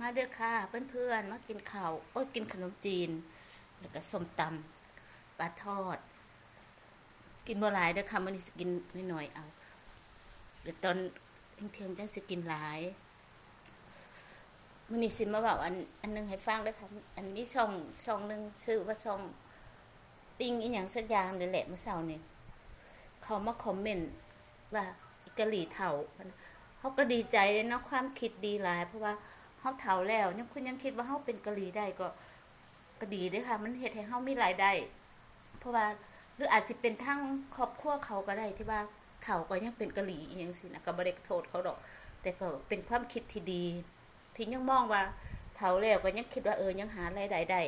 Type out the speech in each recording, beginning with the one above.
มาเด้อค่ะเพื่อนๆมากินข้าวโอ้ยกินขนมจีน แล้วก็ส้มตำปลาทอด กินบ่หลายเด้อค่ะมื้อนี้สิกินน้อยๆเอาเดี๋ยวตอนเที่ยงจังสิกินหลายมื้อนี้สิมาเว้าอันอันหนึงให้ฟังเด้อค่ะอันนี้ช่องช่องหนึงชื่อว่าช่องติงอีหยังสักอย่างนี่แหละเมื่อเช้านี่เขามาคอมเมนต์ว่าอิกะหรี่เฒ่าเขาก็ดีใจเลยเนาะความคิดดีหลาย เพราะว่า เฮาเฒ่าแล้วยังคุณยังคิดว่าเฮาเป็นกะหรี่ได้ก็ก็ดีเด้อค่ะ มันเฮ็ดให้เฮามีรายได้เพราะว่าหรืออาจจะเป็นทั้งครอบครัวเขาก็ได้ที่ว่าเฒ่าก็ยังเป็นกะหรี่อีหยังสินะก็บ่ได้โทษเขาดอก แต่ก็เป็นความคิดที่ดีที่ยังมองว่าเฒ่าแล้วก็ยังคิดว่าเออยังหารายได้ได้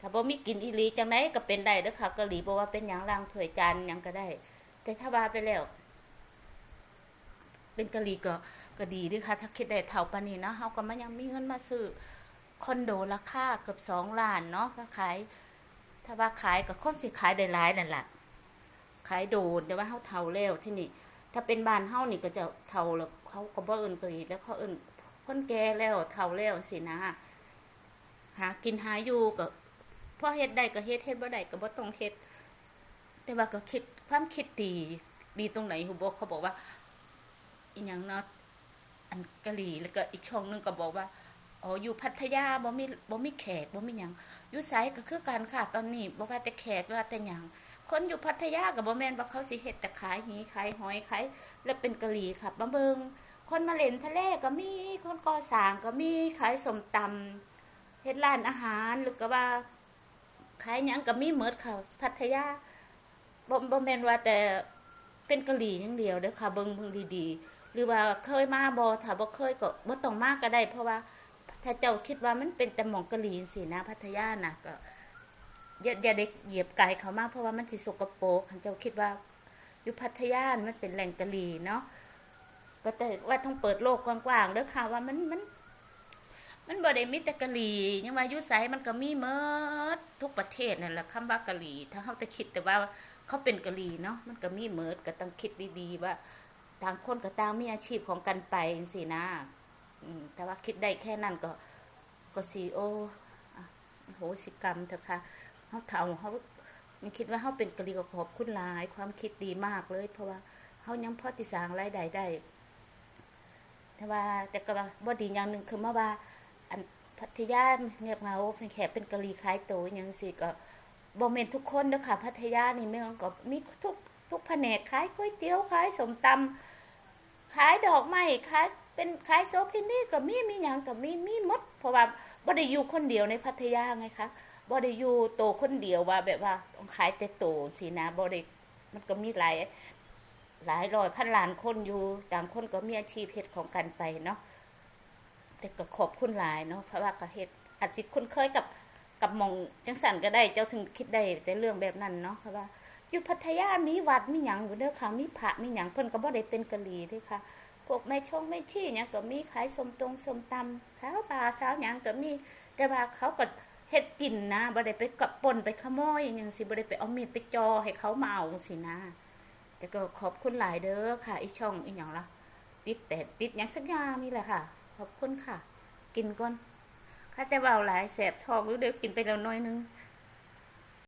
ถ้าบ่มีกินอีหลีจังไดก็เป็นได้เด้อค่ะกะหรี่บ่ว่าเป็นหยังล้างถ้วยจานหยังก็ได้ แต่ถ้าว่าไปแล้ว เป็นกะหรี่ก็ ก็ดีด้วยค่ะ ถ้าคิดได้เท่าปานนี้เนาะเฮาก็มันยังมีเงินมาซื้อคอนโดราคาเกือบ2ล้านเนาะก็ขาย ถ้าว่าขายก็คนสิขายได้หลายนั่นแหละขายโดนแต่ว่าเฮาเฒ่าแล้วที่นี่ ถ้าเป็นบ้านเฮานี่ก็จะเฒ่าแล้วเขาก็บ่เอินกะหรี่แล้วเขาเอิ้นคนแก่แล้วเฒ่าแล้วสินะหากินหาอยู่ก็พอเฮ็ดได้ก็เฮ็ดเฮ็ดบ่ได้ก็บ่ต้องเฮ็ดแต่ว่าก็คิดความคิดดีดีตรงไหนฮู้บ่เขาบอกว่าอีหยังเนาะ อันกะหรี่แล้วก็อีกช่องหนึงก็บอกว่าอ๋ออยู่พัทยาบ่มีบ่มีแขกบ่มีหยังอยู่ไสก็คือกันค่ะ ตอนนี้บ่ว่าแต่แขกว่าแต่หยังคนอยู่พัทยาก็บ่แม่นว่าเขาสิเฮ็ดแต่ขายหีขายหอยขายแล้วเป็นกะหรี่ค่ะมาเบิงคนมาเล่นทะเลก็มีคนก่อสร้างก็มีขายสมตำเฮ็ดร้านอาหารหรือก็ว่าขายหยังก็มีหมดค่ะพัทยาบ่บ่แม่นว่าแต่เป็นกะหรี่อย่างเดียวเด้อค่ะเบิ่งเบิ่งดีๆ หรือว่าเคยมาบ่ถ้าบ่เคยก็บ่ต้องมาก็ได้ เพราะว่าถ้าเจ้าคิดว่ามันเป็นแต่หม่องกะหรี่จังซี่นะพัทยาน่ะก็อย่าอย่าได้เหยียบไกลเขามากเพราะว่ามันสิสกปรกคันเจ้าคิดว่าอยู่พัทยามันเป็นแหล่งกะหรี่เนาะก็แต่ว่าต้องเปิดโลกกว้างๆเด้อค่ะว่ามันมัน มันบ่ได้มีแต่กะหรี่ยังว่าอยู่ไสมันก็มีหมดทุกประเทศนั่นแหละคำว่ากะหรี่ถ้าเฮาแต่คิดแต่ว่าเขาเป็นกะหรี่เนาะมันก็มีเมิดก็ต้องคิดดีๆว่า ต่างคนก็ต่างมีอาชีพของกันไปจังซี่นะแต่ว่าคิดได้แค่นั้นก็ก็สิโอโหสิกรรมเถอะค่ะเฮาเฒ่าเฮามันคิดว่าเฮาเป็นกะหรี่ก็ขอบคุณหลายความคิดดีมากเลย เพราะว่าเฮายังพอที่สางรายได้ได้แต่ว่าแต่ก็ว่าบ่ดีอย่างหนึ่งคือมาว่า อันพัทยาเงียบเงาเป็นแค่เป็นกะหรี่ขายโตยังซี่ก็บ่แม่นทุกคนเด้อค่ะ พัทยานี่แม่นก็มีทุกทุกแผนกขายก๋วยเตี๋ยวขายสมตำ ขายดอกไม้ขายเป็นขายโซพินี่ก็มีมีหยังก็มีมีมด เพราะว่าบ่ได้อยู่คนเดียวในพัทยาไงคะบ่ได้อยู่โตคนเดียวว่า แบบว่าต้องขายแต่โตสินะบ่ได้มันก็มีหลายหลายร้อยพันล้านคนอยู่ต่างคนก็มีอาชีพเฮ็ดของกันไปเนาะแต่ก็ขอบคุณหลายเนาะเพราะว่าก็เฮ็ดอาจสิคุ้นเคยกับกับมองจังสันก็ได้เจ้าถึงคิดได้แต่เรื่องแบบนั้นเนาะค่ะว่า อยู่พัทยามีวัดมีหยังอยู่เด้อค่ะมีพระมีหยังเพิ่นก็บ่ได้เป็นกะหรี่เด้อค่ะ พวกแม่ชงแม่ชี้หยังก็มีขายสมตรงสมตำสาวปลาสาวหยังก็มี แต่ว่าเขาก็เฮ็ดกินนะบ่ได้ไปกับปนไปขโมยหยังสิบ่ได้ไปเอามีดไปจอให้เขามาเอาสินะ แต่ก็ขอบคุณหลายเด้อค่ะ อีช่องอีหยังล่ะปิดแต่ปิดหยังสักอย่างนี่แหละค่ะ ขอบคุณค่ะ กินก่อนข้าแต่เบาหลายแสบท้องรู้เดี๋ยวกินไปแล้วหน้อยนึง